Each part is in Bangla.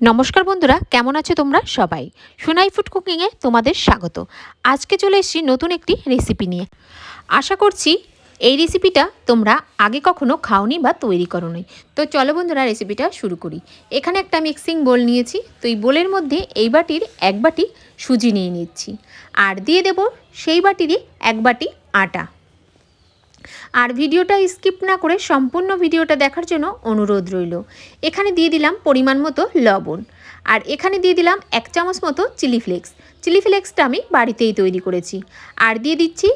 নমস্কার বন্ধুরা, কেমন আছো তোমরা সবাই? সোনাই ফুড কুকিংয়ে তোমাদের স্বাগত। আজকে চলে এসেছি নতুন একটি রেসিপি নিয়ে। আশা করছি এই রেসিপিটা তোমরা আগে কখনো খাওনি বা তৈরি করোনি। তো চলো বন্ধুরা রেসিপিটা শুরু করি। এখানে একটা মিক্সিং বোল নিয়েছি। তো এই বোলের মধ্যে এই বাটির এক বাটি সুজি নিয়ে নিচ্ছি। আর দিয়ে দেব সেই বাটিরই এক বাটি আটা। আর ভিডিওটা স্কিপ না করে সম্পূর্ণ ভিডিওটা দেখার জন্য অনুরোধ রইল। এখানে দিয়ে দিলাম পরিমাণ মতো লবণ। আর এখানে দিয়ে দিলাম এক চামচ মতো চিলি ফ্লেক্স। চিলি ফ্লেক্সটা আমি বাড়িতেই তৈরি করেছি। আর দিয়ে দিচ্ছি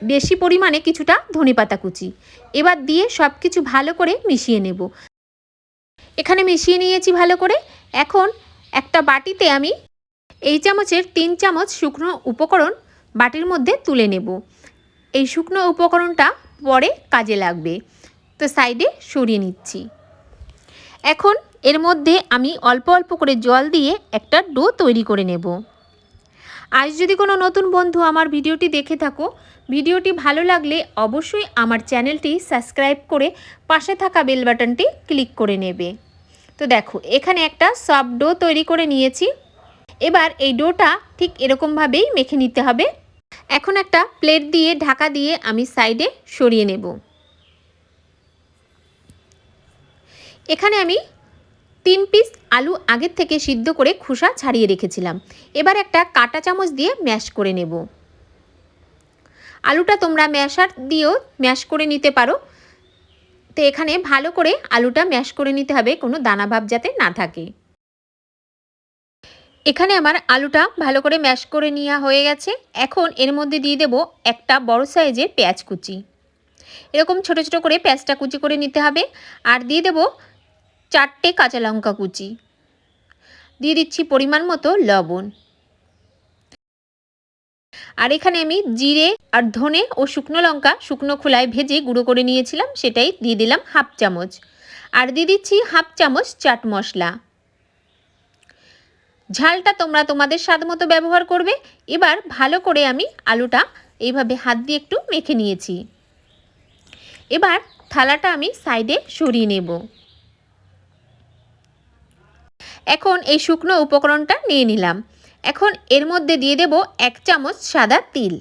বেশি পরিমাণে কিছুটা ধনেপাতা কুচি। এবার দিয়ে সব কিছু ভালো করে মিশিয়ে নেব। এখানে মিশিয়ে নিয়েছি ভালো করে। এখন একটা বাটিতে আমি এই চামচের তিন চামচ শুকনো উপকরণ বাটির মধ্যে তুলে নেব। এই শুকনো উপকরণটা পরে কাজে লাগবে। তো সাইডে সরিয়ে নিচ্ছি। এখন এর মধ্যে আমি অল্প অল্প করে জল দিয়ে একটা ডো তৈরি করে নেব। আজ যদি কোনো নতুন বন্ধু আমার ভিডিওটি দেখে থাকো, ভিডিওটি ভালো লাগলে অবশ্যই আমার চ্যানেলটি সাবস্ক্রাইব করে পাশে থাকা বেল বাটনটি ক্লিক করে নেবে। তো দেখো, এখানে একটা সফট ডো তৈরি করে নিয়েছি। এবার এই ডোটা ঠিক এরকমভাবেই মেখে নিতে হবে। এখন একটা প্লেট দিয়ে, ঢাকা দিয়ে আমি সাইডে সরিয়ে নেব। এখানে আমি তিন পিস আলু আগের থেকে সিদ্ধ করে খোসা ছাড়িয়ে রেখেছিলাম। এবার একটা কাটা চামচ দিয়ে ম্যাশ করে নেব। আলুটা তোমরা ম্যাশার দিয়েও ম্যাশ করে নিতে পারো। তো এখানে ভালো করে আলুটা ম্যাশ করে নিতে হবে, কোনো দানাভাব যাতে না থাকে। এখানে আমার আলুটা ভালো করে ম্যাশ করে নেওয়া হয়ে গেছে। এখন এর মধ্যে দিয়ে দেব একটা বড় সাইজের পেঁয়াজ কুচি। এরকম ছোট ছোট করে পেঁয়াজটা কুচি করে নিতে হবে। আর দিয়ে দেব চারটে কাঁচা লঙ্কা কুচি। দিয়ে দিচ্ছি পরিমাণ মতো লবণ। আর এখানে আমি জিরে আর ধনে ও শুকনো লঙ্কা শুকনো খোলায় ভেজে গুঁড়ো করে নিয়েছিলাম, সেটাই দিয়ে দিলাম হাফ চামচ। আর দিয়ে দিচ্ছি হাফ চামচ চাট মশলা। ঝালটা তোমরা তোমাদের স্বাদ মতো ব্যবহার করবে। এবার ভালো করে আমি আলুটা এইভাবে হাত দিয়ে একটু মেখে নিয়েছি। এবার থালাটা আমি সাইডে সরিয়ে নেব। এখন এই শুকনো উপকরণটা নিয়ে নিলাম। এখন এর মধ্যে দিয়ে দেব এক চামচ সাদা তিল।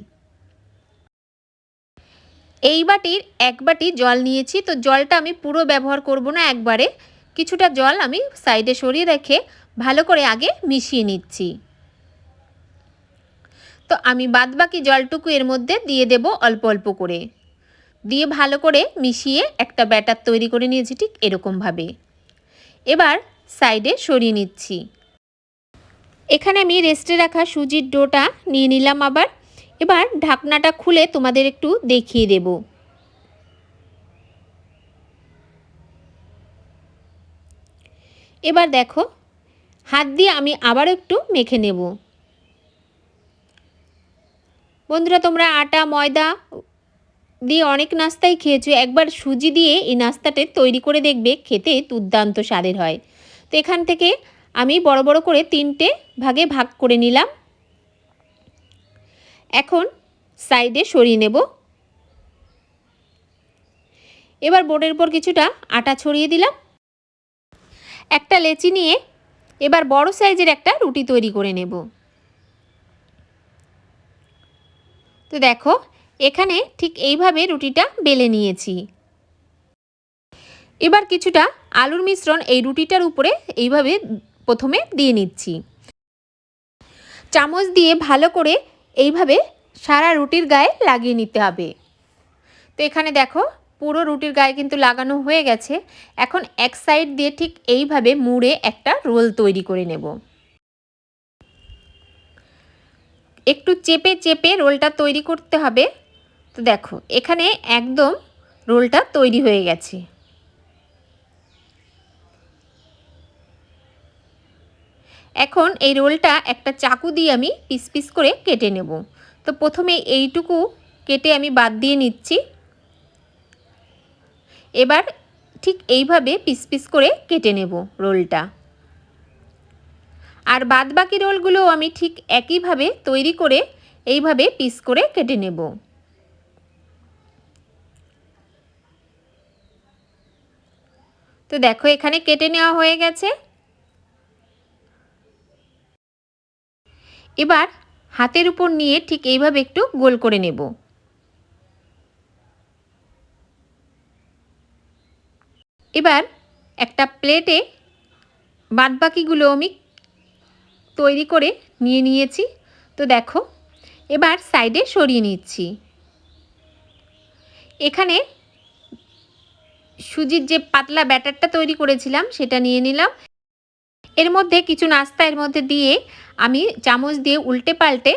এই বাটির এক বাটি জল নিয়েছি, তো জলটা আমি পুরো ব্যবহার করব না একবারে। কিছুটা জল আমি সাইডে সরিয়ে রেখে ভালো করে আগে মিশিয়ে নিচ্ছি। তো আমি বাদবাকি জলটুকু এর মধ্যে দিয়ে দেব অল্প অল্প করে। দিয়ে ভালো করে মিশিয়ে একটা ব্যাটার তৈরি করে নিয়েছি ঠিক এরকমভাবে। এবার সাইডে সরিয়ে নিচ্ছি। এখানে আমি রেস্টে রাখা সুজির ডোটা নিয়ে নিলাম আবার। এবার ঢাকনাটা খুলে তোমাদের একটু দেখিয়ে দেব। এবার দেখো হাত দিয়ে আমি আবার একটু মেখে নেব। বন্ধুরা, তোমরা আটা, ময়দা দিয়ে অনেক নাস্তাই খেয়েছো, একবার সুজি দিয়ে এই নাস্তাটা তৈরি করে দেখবে, খেতে দুর্দান্ত স্বাদের হয়। তো এখান থেকে আমি বড় বড় করে তিনটে ভাগে ভাগ করে নিলাম। এখন সাইডে সরিয়ে নেব। এবার বোর্ডের উপর কিছুটা আটা ছড়িয়ে দিলাম। একটা লেচি নিয়ে এবার বড় সাইজের একটা রুটি তৈরি করে নেব। তো দেখো, এখানে ঠিক এইভাবে রুটিটা বেলে নিয়েছি। এবার কিছুটা আলুর মিশ্রণ এই রুটিটার উপরে এইভাবে প্রথমে দিয়ে নিচ্ছি। চামচ দিয়ে ভালো করে এইভাবে সারা রুটির গায়ে লাগিয়ে নিতে হবে। তো এখানে দেখো পুরো রুটির গায়ে কিন্তু লাগানো হয়ে গেছে। এখন এক সাইড দিয়ে ঠিক এইভাবে মুড়ে একটা রোল তৈরি করে নেব। একটু চেপে চেপে রোলটা তৈরি করতে হবে। তো দেখো, এখানে একদম রোলটা তৈরি হয়ে গেছে। এখন এই রোলটা একটা চাকু দিয়ে আমি পিস পিস করে কেটে নেব। তো প্রথমে এইটুকু কেটে আমি বাদ দিয়ে নিচ্ছি। এবার ঠিক এইভাবে পিস পিস করে কেটে নেব রোলটা। আর বাদ বাকি রোলগুলোও আমি ঠিক একইভাবে তৈরি করে এইভাবে পিস করে কেটে নেব। তো দেখো এখানে কেটে নেওয়া হয়ে গেছে। এবার হাতের উপর নিয়ে ঠিক এইভাবে একটু গোল করে নেব। এবার একটা প্লেটে বাদবাকিগুলো আমি তৈরি করে নিয়ে নিয়েছি। তো দেখো, এবার সাইডে সরিয়ে নিচ্ছি। এখানে সুজির যে পাতলা ব্যাটারটা তৈরি করেছিলাম, সেটা নিয়ে নিলাম। এর মধ্যে কিছু নাস্তা এর মধ্যে দিয়ে আমি চামচ দিয়ে উল্টে পাল্টে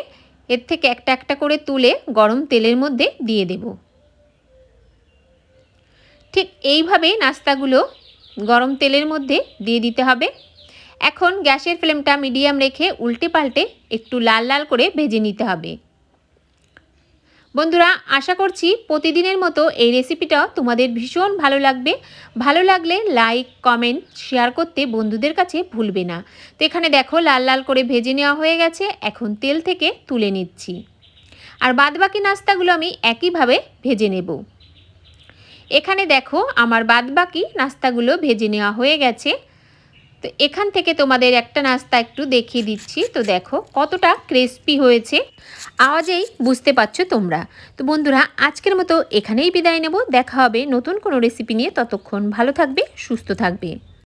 এর থেকে একটা একটা করে তুলে গরম তেলের মধ্যে দিয়ে দেব। ঠিক এইভাবেই নাস্তাগুলো গরম তেলের মধ্যে দিয়ে দিতে হবে। এখন গ্যাসের ফ্লেমটা মিডিয়াম রেখে উল্টে পাল্টে একটু লাল লাল করে ভেজে নিতে হবে। বন্ধুরা, আশা করছি প্রতিদিনের মতো এই রেসিপিটা তোমাদের ভীষণ ভালো লাগবে। ভালো লাগলে লাইক, কমেন্ট, শেয়ার করতে বন্ধুদের কাছে ভুলবে না। তো এখানে দেখো লাল লাল করে ভেজে নেওয়া হয়ে গেছে। এখন তেল থেকে তুলে নিচ্ছি। আর বাদবাকি নাস্তাগুলো আমি একইভাবে ভেজে নেব। এখানে দেখো আমার বাদবাকি নাস্তাগুলো ভেজে নেওয়া হয়ে গেছে। তো এখান থেকে তোমাদের একটা নাস্তা একটু দেখিয়ে দিচ্ছি। তো দেখো কতটা ক্রিস্পি হয়েছে। আওয়াজেই বুঝতে পারছ তোমরা। তো বন্ধুরা, আজকের মতো এখানেই বিদায় নেব। দেখা হবে নতুন কোনো রেসিপি নিয়ে। ততক্ষণ ভালো থাকবে, সুস্থ থাকবে।